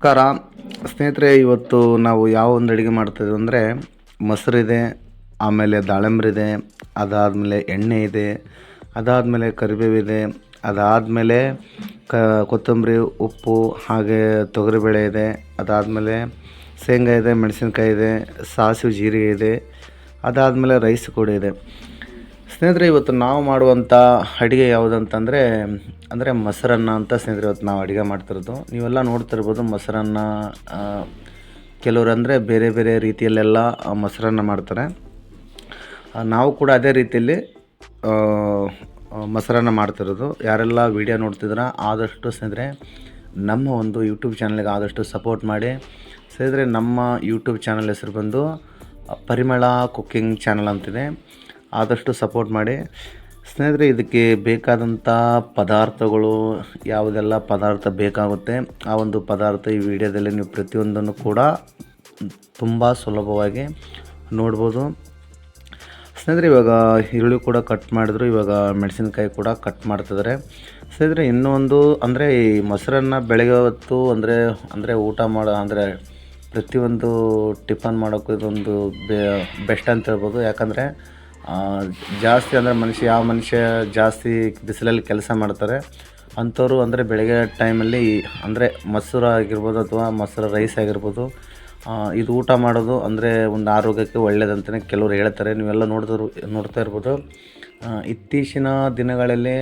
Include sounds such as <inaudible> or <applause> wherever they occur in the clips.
ನಮಸ್ಕಾರ. ಸ್ನೇಹಿತರೆ, ಇವತ್ತು ನಾವು ಯಾವ ಒಂದು ಅಡುಗೆ ಮಾಡ್ತಾಯಿದ್ವಿ ಅಂದರೆ ಮೊಸರಿದೆ ಆಮೇಲೆ ದಾಳಿಂಬ್ರಿದೆ ಅದಾದಮೇಲೆ ಎಣ್ಣೆ ಇದೆ, ಅದಾದಮೇಲೆ ಕರಿಬೇವಿದೆ ಅದಾದಮೇಲೆ ಕ, ಕೊತ್ತಂಬರಿ, ಉಪ್ಪು, ಹಾಗೆ ತೊಗರಿಬೇಳೆ ಇದೆ, ಅದಾದಮೇಲೆ ಶೇಂಗಾ ಇದೆ, ಮೆಣಸಿನ್ಕಾಯಿ ಇದೆ, ಸಾಸಿವೆ, ಜೀರಿಗೆ ಇದೆ, ಅದಾದಮೇಲೆ ರೈಸ್ ಕೂಡ ಇದೆ. ಸ್ನೇಹಿತರೆ, ಇವತ್ತು ನಾವು ಮಾಡುವಂಥ ಅಡುಗೆ ಯಾವುದಂತಂದರೆ, ಅಂದರೆ ಮೊಸರನ್ನ ಅಂತ ಸ್ನೇಹಿತರೆ, ಇವತ್ತು ನಾವು ಅಡುಗೆ ಮಾಡ್ತಿರೋದು. ನೀವೆಲ್ಲ ನೋಡ್ತಿರ್ಬೋದು ಮೊಸರನ್ನ ಕೆಲವರು ಅಂದರೆ ಬೇರೆ ಬೇರೆ ರೀತಿಯಲ್ಲೆಲ್ಲ ಮೊಸರನ್ನ ಮಾಡ್ತಾರೆ. ನಾವು ಕೂಡ ಅದೇ ರೀತಿಯಲ್ಲಿ ಮೊಸರನ್ನ ಮಾಡ್ತಿರೋದು. ಯಾರೆಲ್ಲ ವೀಡಿಯೋ ನೋಡ್ತಿದ್ರ ಆದಷ್ಟು ಸ್ನೇಹಿತರೆ, ನಮ್ಮ ಒಂದು ಯೂಟ್ಯೂಬ್ ಚಾನಲ್ಗೆ ಆದಷ್ಟು ಸಪೋರ್ಟ್ ಮಾಡಿ. ಸ್ನೇಹಿತರೆ, ನಮ್ಮ ಯೂಟ್ಯೂಬ್ ಚಾನಲ್ ಹೆಸರು ಬಂದು ಪರಿಮಳ ಕುಕ್ಕಿಂಗ್ ಚಾನಲ್ ಅಂತಿದೆ. ಆದಷ್ಟು ಸಪೋರ್ಟ್ ಮಾಡಿ. ಸ್ನೇಹಿತರೆ, ಇದಕ್ಕೆ ಬೇಕಾದಂಥ ಪದಾರ್ಥಗಳು, ಯಾವುದೆಲ್ಲ ಪದಾರ್ಥ ಬೇಕಾಗುತ್ತೆ, ಆ ಒಂದು ಪದಾರ್ಥ ಈ ವಿಡಿಯೋದಲ್ಲಿ ನೀವು ಪ್ರತಿಯೊಂದನ್ನು ಕೂಡ ತುಂಬ ಸುಲಭವಾಗಿ ನೋಡ್ಬೋದು. ಸ್ನೇಹಿತರೆ, ಇವಾಗ ಈರುಳ್ಳಿ ಕೂಡ ಕಟ್ ಮಾಡಿದ್ರು, ಇವಾಗ ಮೆಣಸಿನ್ಕಾಯಿ ಕೂಡ ಕಟ್ ಮಾಡ್ತಿದ್ದಾರೆ. ಸ್ನೇಹಿತರೆ, ಇನ್ನೂ ಒಂದು, ಅಂದರೆ ಈ ಮೊಸರನ್ನ ಬೆಳಗ್ಗೆ ಹೊತ್ತು, ಅಂದರೆ ಅಂದರೆ ಊಟ ಮಾಡೋ, ಅಂದರೆ ಪ್ರತಿಯೊಂದು ಟಿಫನ್ ಮಾಡೋಕ್ಕೂ ಇದೊಂದು ಬೆಸ್ಟ್ ಅಂತ ಹೇಳ್ಬೋದು. ಯಾಕಂದರೆ ಜಾಸ್ತಿ ಅಂದರೆ ಮನುಷ್ಯ, ಯಾವ ಮನುಷ್ಯ ಜಾಸ್ತಿ ಬಿಸಿಲಲ್ಲಿ ಕೆಲಸ ಮಾಡ್ತಾರೆ, ಅಂಥವ್ರು ಅಂದರೆ ಬೆಳಗ್ಗೆ ಟೈಮಲ್ಲಿ ಅಂದರೆ ಮೊಸರು ಆಗಿರ್ಬೋದು ಅಥವಾ ಮೊಸರು ರೈಸ್ ಆಗಿರ್ಬೋದು ಇದು ಊಟ ಮಾಡೋದು ಅಂದರೆ ಒಂದು ಆರೋಗ್ಯಕ್ಕೆ ಒಳ್ಳೆಯದಂತಲೇ ಕೆಲವರು ಹೇಳ್ತಾರೆ. ನೀವೆಲ್ಲ ನೋಡಿದ್ರು ನೋಡ್ತಾ ಇರ್ಬೋದು. ಇತ್ತೀಚಿನ ದಿನಗಳಲ್ಲಿ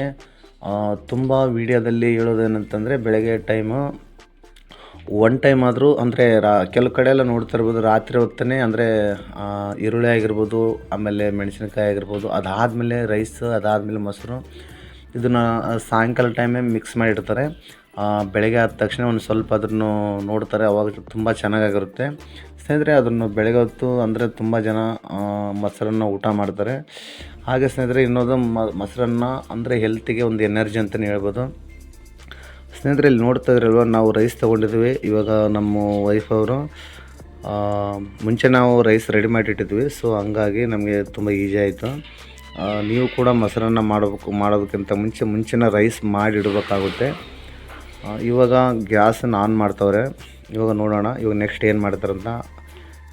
ತುಂಬ ವೀಡಿಯೋದಲ್ಲಿ ಹೇಳೋದೇನಂತಂದರೆ ಬೆಳಗ್ಗೆ ಟೈಮು ಒನ್ ಟೈಮ್ ಆದರೂ ಅಂದರೆ ರಾ, ಕೆಲವು ಕಡೆ ಎಲ್ಲ ನೋಡ್ತಾ ಇರ್ಬೋದು, ರಾತ್ರಿ ಹೊತ್ತನೇ ಅಂದರೆ ಈರುಳ್ಳಿ ಆಗಿರ್ಬೋದು, ಆಮೇಲೆ ಮೆಣಸಿನಕಾಯಿ ಆಗಿರ್ಬೋದು, ಅದಾದಮೇಲೆ ರೈಸ್ ಅದಾದಮೇಲೆ ಮೊಸರು. ಇದನ್ನು ಸಾಯಂಕಾಲ ಟೈಮೇ ಮಿಕ್ಸ್ ಮಾಡಿಡ್ತಾರೆ. ಬೆಳಗ್ಗೆ ಆದ ತಕ್ಷಣ ಒಂದು ಸ್ವಲ್ಪ ಅದನ್ನು ನೋಡ್ತಾರೆ, ಅವಾಗ ತುಂಬ ಚೆನ್ನಾಗಾಗಿರುತ್ತೆ. ಸ್ನೇಹಿತರೆ ಅದನ್ನು ಬೆಳಗ್ಗೆ ಹೊತ್ತು ಅಂದರೆ ತುಂಬ ಜನ ಮೊಸರನ್ನು ಊಟ ಮಾಡ್ತಾರೆ. ಹಾಗೆ ಸ್ನೇಹಿತರೆ, ಇನ್ನೊಂದು ಮೊಸರನ್ನ ಅಂದರೆ ಹೆಲ್ತಿಗೆ ಒಂದು ಎನರ್ಜಿ ಅಂತಲೇ ಹೇಳ್ಬೋದು. ಸ್ನೇಹಿತರೆ ಇಲ್ಲಿ ನೋಡ್ತಾ ಇದ್ರಲ್ವ? ನಾವು ರೈಸ್ ತೊಗೊಂಡಿದ್ವಿ. ಇವಾಗ ನಮ್ಮ ವೈಫ್ ಅವರು ಮುಂಚೆ ನಾವು ರೈಸ್ ರೆಡಿ ಮಾಡಿಟ್ಟಿದ್ವಿ. ಸೊ ಹಂಗಾಗಿ ನಮಗೆ ತುಂಬ ಈಸಿ ಆಯಿತು. ನೀವು ಕೂಡ ಮೊಸರನ್ನ ಮಾಡಬೇಕು ಮಾಡೋದಕ್ಕಿಂತ ಮುಂಚೆ ಮುಂಚಿನ ರೈಸ್ ಮಾಡಿ ಇಡಬೇಕಾಗುತ್ತೆ ಆ, ಇವಾಗ ಗ್ಯಾಸನ್ನು ಆನ್ ಮಾಡ್ತವ್ರೆ. ಇವಾಗ ನೋಡೋಣ ಇವಾಗ ನೆಕ್ಸ್ಟ್ ಏನು ಮಾಡ್ತಾರಂತ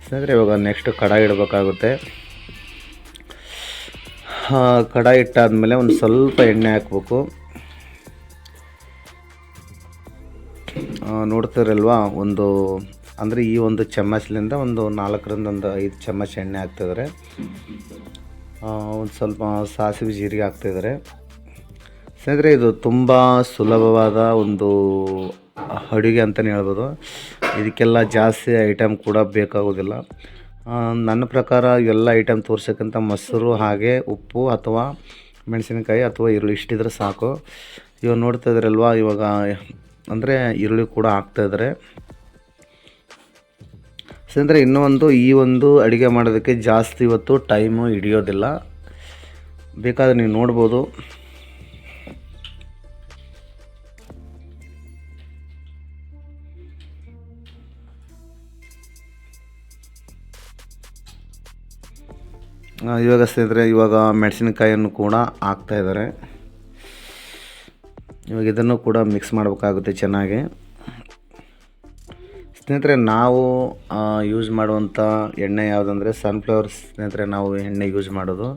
ಸ್ನೇಹಿತರೆ ಇವಾಗ ನೆಕ್ಸ್ಟ್ ಕಡಾಯಿ ಇಡಬೇಕಾಗುತ್ತೆ. ಕಡಾಯಿ ಇಟ್ಟಾದ್ಮೇಲೆ ಒಂದು ಸ್ವಲ್ಪ ಎಣ್ಣೆ ಹಾಕ್ಬೇಕು. ನೋಡ್ತಿರಲ್ವಾ? ಒಂದು, ಅಂದರೆ ಈ ಒಂದು ಚಮಚಲಿಂದ ಒಂದು ನಾಲ್ಕರಿಂದ ಒಂದು ಐದು ಚಮಚ ಎಣ್ಣೆ ಹಾಕ್ತಿದ್ದಾರೆ ಒಂದು ಸ್ವಲ್ಪ ಸಾಸಿವೆ ಜೀರಿಗೆ ಹಾಕ್ತಿದ್ದಾರೆ ಸ್ನೇಹಿತರೆ, ಇದು ತುಂಬ ಸುಲಭವಾದ ಒಂದು ಅಡುಗೆ ಅಂತಲೇ ಹೇಳ್ಬೋದು. ಇದಕ್ಕೆಲ್ಲ ಜಾಸ್ತಿ ಐಟಮ್ ಕೂಡ ಬೇಕಾಗೋದಿಲ್ಲ. ನನ್ನ ಪ್ರಕಾರ ಎಲ್ಲ ಐಟಮ್ ತೋರ್ಸೋಕ್ಕಿಂತ ಮೊಸರು, ಹಾಗೆ ಉಪ್ಪು ಅಥವಾ ಮೆಣಸಿನಕಾಯಿ ಅಥವಾ ಈರುಳ್ಳಿ ಇಷ್ಟಿದ್ರೆ ಸಾಕು. ಇವಾಗ ನೋಡ್ತಾ ಇದ್ರಲ್ವಾ, ಇವಾಗ ಅಂದರೆ ಈರುಳ್ಳಿ ಕೂಡ ಹಾಕ್ತಾಯಿದ್ದಾರೆ ಸ್ನೇಹಿತರೆ, ಇನ್ನೂ ಒಂದು ಈ ಒಂದು ಅಡುಗೆ ಮಾಡೋದಕ್ಕೆ ಜಾಸ್ತಿ ಇವತ್ತು ಟೈಮು ಹಿಡಿಯೋದಿಲ್ಲ. ಬೇಕಾದ್ರೆ ನೀವು ನೋಡ್ಬೋದು. ಇವಾಗ ಸ್ನೇಹಿತರೆ, ಇವಾಗ ಮೆಣಸಿನಕಾಯಿಯನ್ನು ಕೂಡ ಹಾಕ್ತಾ ಇದ್ದಾರೆ ಇವಾಗ ಇದನ್ನು ಕೂಡ ಮಿಕ್ಸ್ ಮಾಡಬೇಕಾಗುತ್ತೆ ಚೆನ್ನಾಗಿ. ಸ್ನೇಹಿತರೆ, ನಾವು ಯೂಸ್ ಮಾಡುವಂಥ ಎಣ್ಣೆ ಯಾವುದಂದರೆ ಸನ್ಫ್ಲವರ್ ಸ್ನೇಹಿತರೆ, ನಾವು ಎಣ್ಣೆ ಯೂಸ್ ಮಾಡೋದು.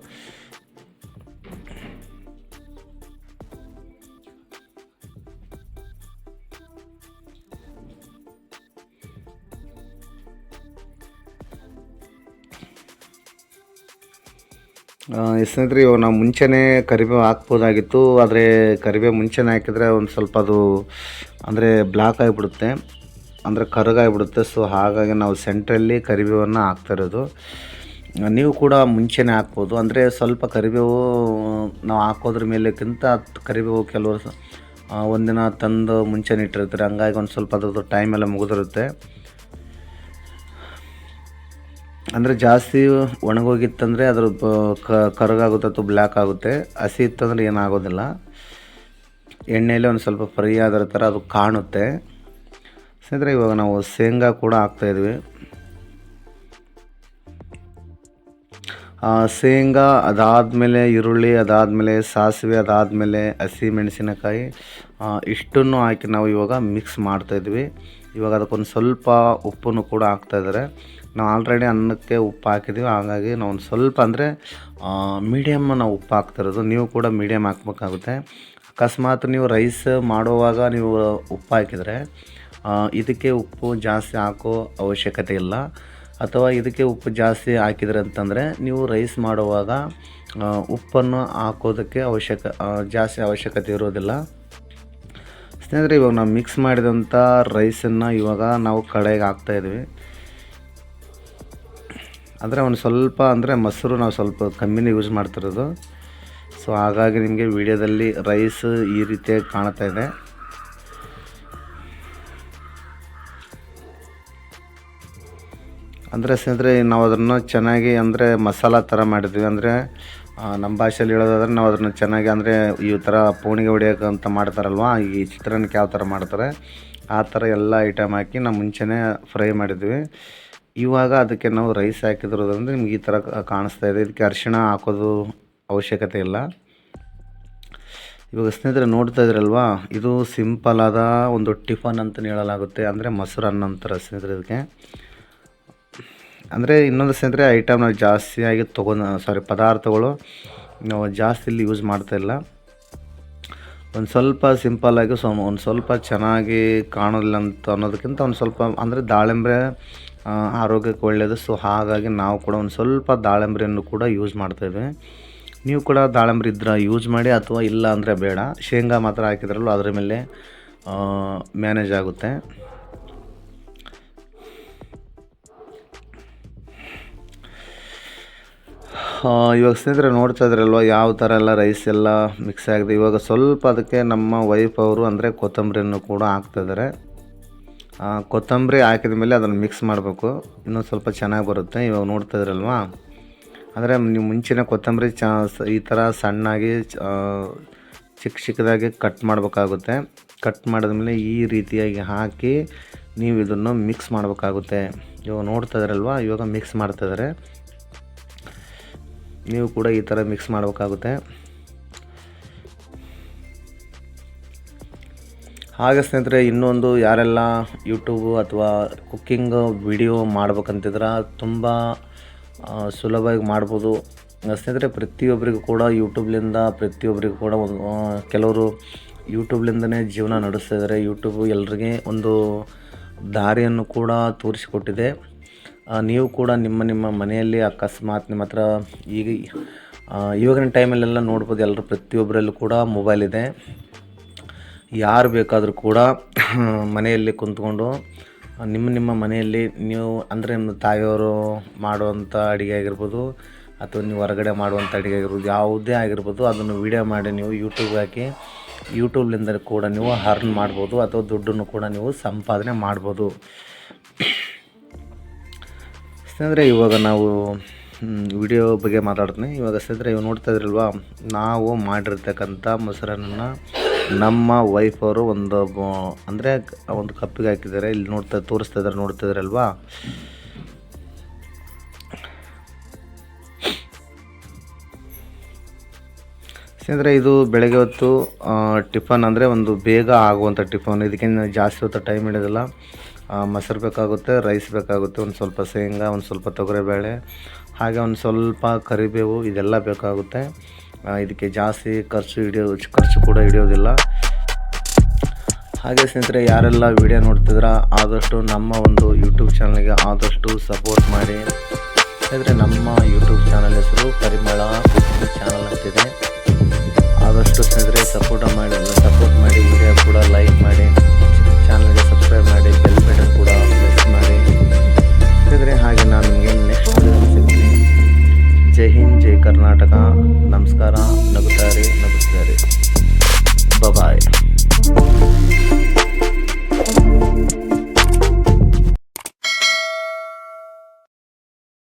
ಸ್ನೇಹಿತರೆ, ಇವಾಗ ನಾವು ಮುಂಚೆನೇ ಕರಿಬೇವು ಹಾಕ್ಬೋದಾಗಿತ್ತು. ಆದರೆ ಕರಿಬೇವು ಮುಂಚೆನೇ ಹಾಕಿದರೆ ಒಂದು ಸ್ವಲ್ಪ ಅದು, ಅಂದರೆ ಬ್ಲಾಕ್ ಆಗಿಬಿಡುತ್ತೆ. ಅಂದರೆ ಕರಗಾಗಿಬಿಡುತ್ತೆ ಸೊ ಹಾಗಾಗಿ ನಾವು ಸೆಂಟ್ರಲ್ಲಿ ಕರಿಬೇವನ್ನು ಹಾಕ್ತಾ ಇರೋದು. ನೀವು ಕೂಡ ಮುಂಚೆನೇ ಹಾಕ್ಬೋದು. ಅಂದರೆ ಸ್ವಲ್ಪ ಕರಿಬೇವು, ನಾವು ಹಾಕೋದ್ರ ಮೇಲೆಕ್ಕಿಂತ ಕರಿಬೇವು ಕೆಲವರು ಒಂದಿನ ತಂದು ಮುಂಚೆನೇ ಇಟ್ಟಿರ್ತಾರೆ. ಹಂಗಾಗಿ ಒಂದು ಸ್ವಲ್ಪ ಅದ್ರದ್ದು ಟೈಮೆಲ್ಲ ಮುಗಿದಿರುತ್ತೆ. ಅಂದರೆ ಜಾಸ್ತಿ ಒಣಗೋಗಿತ್ತಂದರೆ ಅದ್ರ ಕರಗಾಗುತ್ತೆ ಅಥವಾ ಬ್ಲ್ಯಾಕ್ ಆಗುತ್ತೆ. ಹಸಿ ಇತ್ತಂದರೆ ಏನಾಗೋದಿಲ್ಲ. ಎಣ್ಣೆಯಲ್ಲಿ ಒಂದು ಸ್ವಲ್ಪ ಫ್ರೈ ಆದರೆ ಥರ ಅದು ಕಾಣುತ್ತೆ. ಸ್ನೇಹಿತರೆ, ಇವಾಗ ನಾವು ಶೇಂಗಾ ಕೂಡ ಹಾಕ್ತಾಯಿದ್ವಿ ಶೇಂಗಾ ಅದಾದಮೇಲೆ, ಈರುಳ್ಳಿ ಅದಾದಮೇಲೆ, ಸಾಸಿವೆ ಅದಾದಮೇಲೆ, ಹಸಿ ಮೆಣಸಿನಕಾಯಿ ಇಷ್ಟನ್ನು ಹಾಕಿ ನಾವು ಇವಾಗ ಮಿಕ್ಸ್ ಮಾಡ್ತಾಯಿದ್ವಿ ಇವಾಗ ಅದಕ್ಕೊಂದು ಸ್ವಲ್ಪ ಉಪ್ಪನ್ನು ಕೂಡ ಹಾಕ್ತಾಯಿದ್ದಾರೆ ನಾವು ಆಲ್ರೆಡಿ ಅನ್ನಕ್ಕೆ ಉಪ್ಪು ಹಾಕಿದ್ದೀವಿ. ಹಾಗಾಗಿ ನಾವು ಒಂದು ಸ್ವಲ್ಪ ಅಂದರೆ ಮೀಡಿಯಮ್ ನಾವು ಉಪ್ಪು ಹಾಕ್ತಿರೋದು ನೀವು ಕೂಡ ಮೀಡಿಯಮ್ ಹಾಕ್ಬೇಕಾಗುತ್ತೆ. ಅಕಸ್ಮಾತ್ ನೀವು ರೈಸ್ ಮಾಡುವಾಗ ನೀವು ಉಪ್ಪು ಹಾಕಿದರೆ ಇದಕ್ಕೆ ಉಪ್ಪು ಜಾಸ್ತಿ ಹಾಕೋ ಅವಶ್ಯಕತೆ ಇಲ್ಲ. ಅಥವಾ ಇದಕ್ಕೆ ಉಪ್ಪು ಜಾಸ್ತಿ ಹಾಕಿದ್ರೆ ಅಂತಂದರೆ ನೀವು ರೈಸ್ ಮಾಡುವಾಗ ಉಪ್ಪನ್ನು ಹಾಕೋದಕ್ಕೆ ಅವಶ್ಯಕ ಜಾಸ್ತಿ ಅವಶ್ಯಕತೆ ಇರೋದಿಲ್ಲ. ಸ್ನೇಹಿತರೆ, ಇವಾಗ ನಾವು ಮಿಕ್ಸ್ ಮಾಡಿದಂಥ ರೈಸನ್ನು ಇವಾಗ ನಾವು ಕಡೆಗೆ ಹಾಕ್ತಾಯಿದ್ವಿ ಅಂದರೆ ಒಂದು ಸ್ವಲ್ಪ, ಅಂದರೆ ಮೊಸರು ನಾವು ಸ್ವಲ್ಪ ಕಮ್ಮಿನೇ ಯೂಸ್ ಮಾಡ್ತಿರೋದು. ಸೊ ಹಾಗಾಗಿ ನಿಮಗೆ ವಿಡಿಯೋದಲ್ಲಿ ರೈಸ್ ಈ ರೀತಿಯಾಗಿ ಕಾಣ್ತಾ ಇದೆ. ಅಂದರೆ ಸ್ನೇಹಿತರೆ, ನಾವು ಅದನ್ನು ಚೆನ್ನಾಗಿ ಅಂದರೆ ಮಸಾಲ ಥರ ಮಾಡಿದ್ವಿ. ಅಂದರೆ ನಮ್ಮ ಭಾಷೆಯಲ್ಲಿ ಹೇಳೋದಾದ್ರೆ ನಾವು ಅದನ್ನು ಚೆನ್ನಾಗಿ ಅಂದರೆ ಈ ಥರ ಪೋಣಿಗೆ ಹೊಡಿಯೋಕೆ ಅಂತ ಮಾಡ್ತಾರಲ್ವ, ಈ ಚಿತ್ರಾನ್ನಕ್ಕೆ ಯಾವ ಥರ ಮಾಡ್ತಾರೆ, ಆ ಥರ ಎಲ್ಲ ಐಟಮ್ ಹಾಕಿ ನಾವು ಮುಂಚೆನೇ ಫ್ರೈ ಮಾಡಿದ್ವಿ. ಇವಾಗ ಅದಕ್ಕೆ ನಾವು ರೈಸ್ ಹಾಕಿದ್ರೋದ್ರಿಂದ ನಿಮ್ಗೆ ಈ ಥರ ಕಾಣಿಸ್ತಾ ಇದೆ. ಇದಕ್ಕೆ ಅರಿಶಿಣ ಹಾಕೋದು ಅವಶ್ಯಕತೆ ಇಲ್ಲ. ಇವಾಗ ಸ್ನೇಹಿತರೆ, ನೋಡ್ತಾ ಇದ್ರಲ್ವಾ, ಇದು ಸಿಂಪಲ್ ಆದ ಒಂದು ಟಿಫನ್ ಅಂತಲೇ ಹೇಳಲಾಗುತ್ತೆ. ಅಂದರೆ ಮೊಸರನ್ನ ಅಂತಾರೆ ಸ್ನೇಹಿತರೆ ಇದಕ್ಕೆ. ಅಂದರೆ ಇನ್ನೊಂದು ಸೇಂದ್ರೆ ಐಟಮ್ ನಾವು ಜಾಸ್ತಿಯಾಗಿ ತೊಗೊಂಡು ಸಾರಿ ಪದಾರ್ಥಗಳು ನಾವು ಜಾಸ್ತಿ ಇಲ್ಲಿ ಯೂಸ್ ಮಾಡ್ತಾಯಿಲ್ಲ ಒಂದು ಸ್ವಲ್ಪ ಸಿಂಪಲ್ಲಾಗಿ ಸೊ ಒಂದು ಸ್ವಲ್ಪ ಚೆನ್ನಾಗಿ ಕಾಣೋದಿಲ್ಲ ಅಂತ ಅನ್ನೋದಕ್ಕಿಂತ ಒಂದು ಸ್ವಲ್ಪ, ಅಂದರೆ ದಾಳಿಂಬೆ ಆರೋಗ್ಯಕ್ಕೆ ಒಳ್ಳೆಯದು ಸೊ ಹಾಗಾಗಿ ನಾವು ಕೂಡ ಒಂದು ಸ್ವಲ್ಪ ದಾಳಿಂಬ್ರೆಯನ್ನು ಕೂಡ ಯೂಸ್ ಮಾಡ್ತೇವೆ ನೀವು ಕೂಡ ದಾಳಿಂಬ್ರೆ ಇದ್ರೆ ಯೂಸ್ ಮಾಡಿ ಅಥವಾ ಇಲ್ಲ ಅಂದರೆ ಬೇಡ. ಶೇಂಗಾ ಮಾತ್ರ ಹಾಕಿದ್ರಲ್ಲೂ ಅದರ ಮೇಲೆ ಮ್ಯಾನೇಜ್ ಆಗುತ್ತೆ. ಇವಾಗ ಸ್ನೇಹಿತರೆ ನೋಡ್ತಾ ಇದ್ರಲ್ವ, ಯಾವ ಥರ ಎಲ್ಲ ರೈಸ್ ಎಲ್ಲ ಮಿಕ್ಸ್ ಆಗಿದೆ. ಇವಾಗ ಸ್ವಲ್ಪ ಅದಕ್ಕೆ ನಮ್ಮ ವೈಫ್ ಅವರು ಅಂದರೆ ಕೊತ್ತಂಬರಿಯನ್ನು ಕೂಡ ಹಾಕ್ತಿದ್ದಾರೆ ಕೊತ್ತಂಬರಿ ಹಾಕಿದ ಮೇಲೆ ಅದನ್ನು ಮಿಕ್ಸ್ ಮಾಡಬೇಕು. ಇನ್ನೂ ಸ್ವಲ್ಪ ಚೆನ್ನಾಗಿ ಬರುತ್ತೆ. ಇವಾಗ ನೋಡ್ತಾ ಇದ್ರಲ್ವಾ? ಅಂದರೆ ನೀವು ಮುಂಚಿನ ಕೊತ್ತಂಬರಿ ಚ ಈ ಥರ ಸಣ್ಣಾಗಿ ಚಿಕ್ಕ ಚಿಕ್ಕದಾಗಿ ಕಟ್ ಮಾಡಬೇಕಾಗುತ್ತೆ. ಕಟ್ ಮಾಡಿದ್ಮೇಲೆ ಈ ರೀತಿಯಾಗಿ ಹಾಕಿ ನೀವು ಇದನ್ನು ಮಿಕ್ಸ್ ಮಾಡಬೇಕಾಗುತ್ತೆ. ಇವಾಗ ನೋಡ್ತಾ ಇದ್ರಲ್ವ? ಇವಾಗ ಮಿಕ್ಸ್ ಮಾಡ್ತಾಯಿದ್ದಾರೆ ನೀವು ಕೂಡ ಈ ಥರ ಮಿಕ್ಸ್ ಮಾಡಬೇಕಾಗುತ್ತೆ. ಹಾಗೆ ಸ್ನೇಹಿತರೆ, ಇನ್ನೊಂದು ಯಾರೆಲ್ಲ ಯೂಟ್ಯೂಬ್ ಅಥವಾ ಕುಕ್ಕಿಂಗ್ ವಿಡಿಯೋ ಮಾಡ್ಬೇಕಂತಿದ್ರೆ ತುಂಬ ಸುಲಭವಾಗಿ ಮಾಡ್ಬೋದು. ಸ್ನೇಹಿತರೆ, ಪ್ರತಿಯೊಬ್ಬರಿಗೂ ಕೂಡ ಯೂಟ್ಯೂಬ್ಲಿಂದ ಪ್ರತಿಯೊಬ್ಬರಿಗೂ ಕೂಡ ಒಂದು ಕೆಲವರು ಯೂಟ್ಯೂಬ್ಲಿಂದನೇ ಜೀವನ ನಡೆಸ್ತಿದ್ದಾರೆ ಯೂಟ್ಯೂಬು ಎಲ್ರಿಗೆ ಒಂದು ದಾರಿಯನ್ನು ಕೂಡ ತೋರಿಸಿಕೊಟ್ಟಿದೆ. ನೀವು ಕೂಡ ನಿಮ್ಮ ನಿಮ್ಮ ಮನೆಯಲ್ಲಿ ಅಕಸ್ಮಾತ್ ನಿಮ್ಮ ಹತ್ರ ಈಗ ಇವಾಗಿನ ಟೈಮಲ್ಲೆಲ್ಲ ನೋಡ್ಬೋದು ಎಲ್ಲರೂ ಪ್ರತಿಯೊಬ್ಬರಲ್ಲೂ ಕೂಡ ಮೊಬೈಲ್ ಇದೆ. ಯಾರು ಬೇಕಾದರೂ ಕೂಡ <clears throat> ಮನೆಯಲ್ಲಿ ಕುಂತ್ಕೊಂಡು ನಿಮ್ಮ ನಿಮ್ಮ ಮನೆಯಲ್ಲಿ ನೀವು ಅಂದರೆ ನಿಮ್ಮ ತಾಯಿಯವರು ಮಾಡುವಂಥ ಅಡುಗೆ ಆಗಿರ್ಬೋದು, ಅಥವಾ ನೀವು ಹೊರಗಡೆ ಮಾಡುವಂಥ ಅಡುಗೆ ಆಗಿರ್ಬೋದು, ಯಾವುದೇ ಆಗಿರ್ಬೋದು, ಅದನ್ನು ವಿಡಿಯೋ ಮಾಡಿ ನೀವು ಯೂಟ್ಯೂಬ್ಗೆ ಹಾಕಿ ಯೂಟ್ಯೂಬ್ಲಿಂದ ಕೂಡ ನೀವು ಅರ್ನ್ ಮಾಡ್ಬೋದು, ಅಥವಾ ದುಡ್ಡನ್ನು ಕೂಡ ನೀವು ಸಂಪಾದನೆ ಮಾಡ್ಬೋದು. ಸ್ನೇಹಿತರೆ ಇವಾಗ ನಾವು ವಿಡಿಯೋ ಬಗ್ಗೆ ಮಾತಾಡ್ತೀನಿ. ಇವಾಗ ಸ್ನೇಹಿತರೆ ಇವಾಗ ನೋಡ್ತಾ ಇದ್ರಲ್ವಾ ನಾವು ಮಾಡಿರ್ತಕ್ಕಂಥ ಮೊಸರನ್ನ ನಮ್ಮ ವೈಫ್ ಅವರು ಒಂದು ಅಂದರೆ ಒಂದು ಕಪ್ಪಿಗೆ ಹಾಕಿದ್ದಾರೆ. ಇಲ್ಲಿ ನೋಡ್ತಾ ತೋರಿಸ್ತಾ ಇದ್ದಾರೆ ನೋಡ್ತಾ ಇದ್ರಲ್ವಾ? ಸ್ನೇಹಿತರೆ ಇದು ಬೆಳಗ್ಗೆ ಹೊತ್ತು ಟಿಫನ್ ಅಂದರೆ ಒಂದು ಬೇಗ ಆಗುವಂಥ ಟಿಫನ್. ಇದಕ್ಕೆ ಜಾಸ್ತಿ ಹೊತ್ತು ಟೈಮ್ ಹಿಡಿಯೋದಿಲ್ಲ ಆ, ಮೊಸರು ಬೇಕಾಗುತ್ತೆ ರೈಸ್ ಬೇಕಾಗುತ್ತೆ, ಒಂದು ಸ್ವಲ್ಪ ಶೇಂಗಾ, ಒಂದು ಸ್ವಲ್ಪ ತೊಗರಿಬೇಳೆ, ಹಾಗೆ ಒಂದು ಸ್ವಲ್ಪ ಕರಿಬೇವು, ಇದೆಲ್ಲ ಬೇಕಾಗುತ್ತೆ. ಇದಕ್ಕೆ ಜಾಸ್ತಿ ಖರ್ಚು ಹಿಡಿಯೋ, ಖರ್ಚು ಕೂಡ ಹಿಡಿಯೋದಿಲ್ಲ. ಹಾಗೆ ಸ್ನೇಹಿತರೆ, ಯಾರೆಲ್ಲ ವಿಡಿಯೋ ನೋಡ್ತಿದ್ರ ಆದಷ್ಟು ನಮ್ಮ ಒಂದು ಯೂಟ್ಯೂಬ್ ಚಾನಲ್ಗೆ ಆದಷ್ಟು ಸಪೋರ್ಟ್ ಮಾಡಿ. ಸ್ನೇಹಿತರೆ, ನಮ್ಮ ಯೂಟ್ಯೂಬ್ ಚಾನಲ್ ಹೆಸರು ಪರಿಮಳ ಚಾನಲ್ ಅಂತಿದೆ. ಆದಷ್ಟು ಸ್ನೇಹಿತರೆ ಸಪೋರ್ಟ್ ಮಾಡಿ ಸಪೋರ್ಟ್ ಮಾಡಿ ವಿಡಿಯೋ ಕೂಡ ಲೈಕ್ ಮಾಡಿ.